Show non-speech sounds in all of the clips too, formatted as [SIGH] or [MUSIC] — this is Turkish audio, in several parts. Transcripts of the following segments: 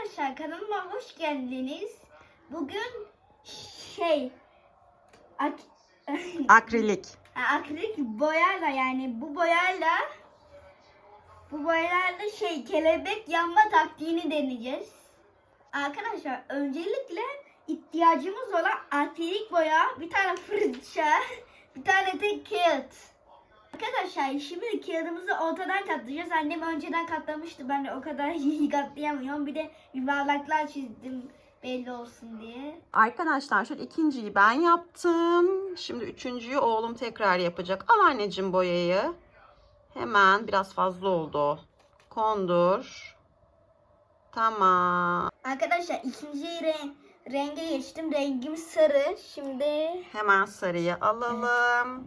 Arkadaşlar kanalıma hoş geldiniz. Bugün şey ak [LAUGHS] Akrilik. akrilik boyayla yani bu boyayla bu boyayla şey kelebek yanma taktiğini deneyeceğiz. Arkadaşlar öncelikle ihtiyacımız olan akrilik boya, bir tane fırça, bir tane de kağıt. Arkadaşlar şimdi kağıdımızı ortadan katlayacağız. Annem önceden katlamıştı. Ben de o kadar [LAUGHS] iyi katlayamıyorum. Bir de yuvarlaklar çizdim belli olsun diye. Arkadaşlar şöyle ikinciyi ben yaptım. Şimdi üçüncüyü oğlum tekrar yapacak. Al anneciğim boyayı. Hemen biraz fazla oldu. Kondur. Tamam. Arkadaşlar ikinci renk, renge geçtim. Rengim sarı. Şimdi Hemen sarıyı alalım.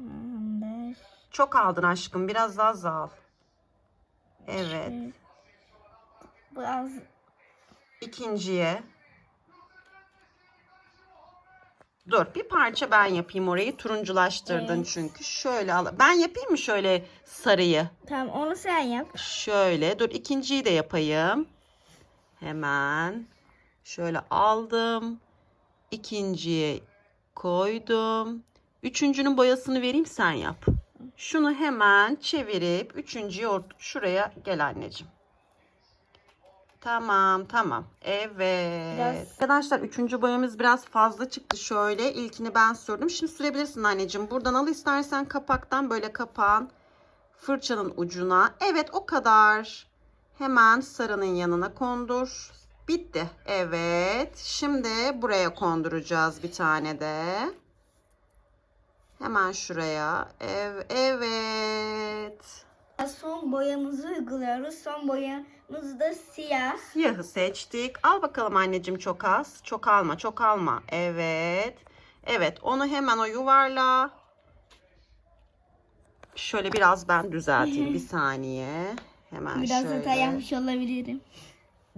Çok aldın aşkım. Biraz daha az al. Evet. biraz İkinciye. Dur bir parça ben yapayım orayı. Turunculaştırdın Evet. çünkü. Şöyle al. Ben yapayım mı şöyle sarıyı? tamam onu sen yap. Şöyle. Dur ikinciyi de yapayım. Hemen. Şöyle aldım. İkinciye koydum. Üçüncünün boyasını vereyim sen yap. Şunu hemen çevirip üçüncüyü ort- şuraya gel anneciğim. Tamam tamam. Evet. Biraz- Arkadaşlar üçüncü boyamız biraz fazla çıktı şöyle. İlkini ben sürdüm. Şimdi sürebilirsin anneciğim. Buradan al istersen kapaktan böyle kapağın fırçanın ucuna. Evet o kadar. Hemen sarının yanına kondur. Bitti. Evet. Şimdi buraya konduracağız bir tane de. Hemen şuraya. Ev, evet. Son boyamızı uyguluyoruz. Son boyamız da siyah. Siyahı seçtik. Al bakalım anneciğim çok az. Çok alma, çok alma. Evet. Evet, onu hemen o yuvarla. Şöyle biraz ben düzelteyim [LAUGHS] bir saniye. Hemen Biraz şöyle. hata yapmış olabilirim.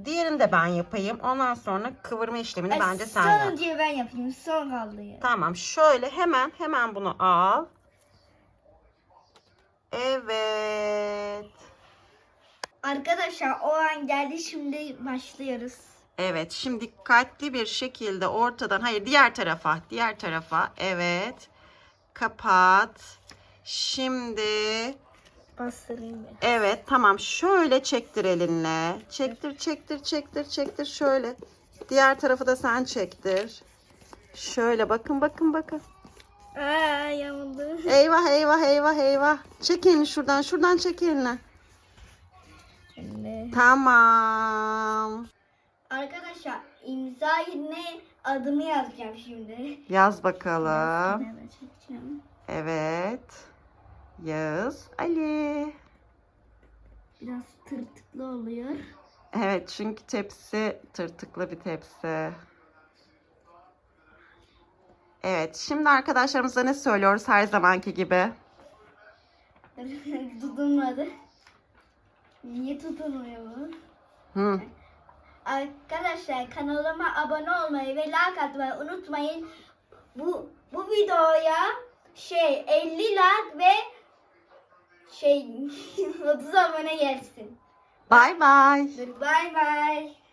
Diğerini de ben yapayım. Ondan sonra kıvırma işlemini bence sen yap. Sonuncuyu ben yapayım. Son kaldı ya. Tamam, şöyle hemen hemen bunu al. Evet. Arkadaşlar o an geldi. Şimdi başlıyoruz. Evet, şimdi dikkatli bir şekilde ortadan, hayır diğer tarafa, diğer tarafa. Evet. Kapat. Şimdi Bastırayım ben. evet tamam şöyle çektir elinle. Çektir, çektir, çektir, çektir şöyle. Diğer tarafı da sen çektir. Şöyle bakın bakın bakın. Aa yanıldı. Eyvah eyvah eyvah eyvah. Çek elini şuradan, şuradan çek elini. Şimdi. Tamam. Arkadaşlar imza yerine adımı yazacağım şimdi. Yaz bakalım. Evet. Yağız Ali. Biraz tırtıklı oluyor. Evet çünkü tepsi tırtıklı bir tepsi. Evet şimdi arkadaşlarımıza ne söylüyoruz her zamanki gibi? [LAUGHS] Tutunmadı. Niye tutunmuyor bu? Hı. Arkadaşlar kanalıma abone olmayı ve like atmayı unutmayın. Bu bu videoya şey 50 like ve şey [LAUGHS] 30 abone gelsin. Bye. Dur bye bye.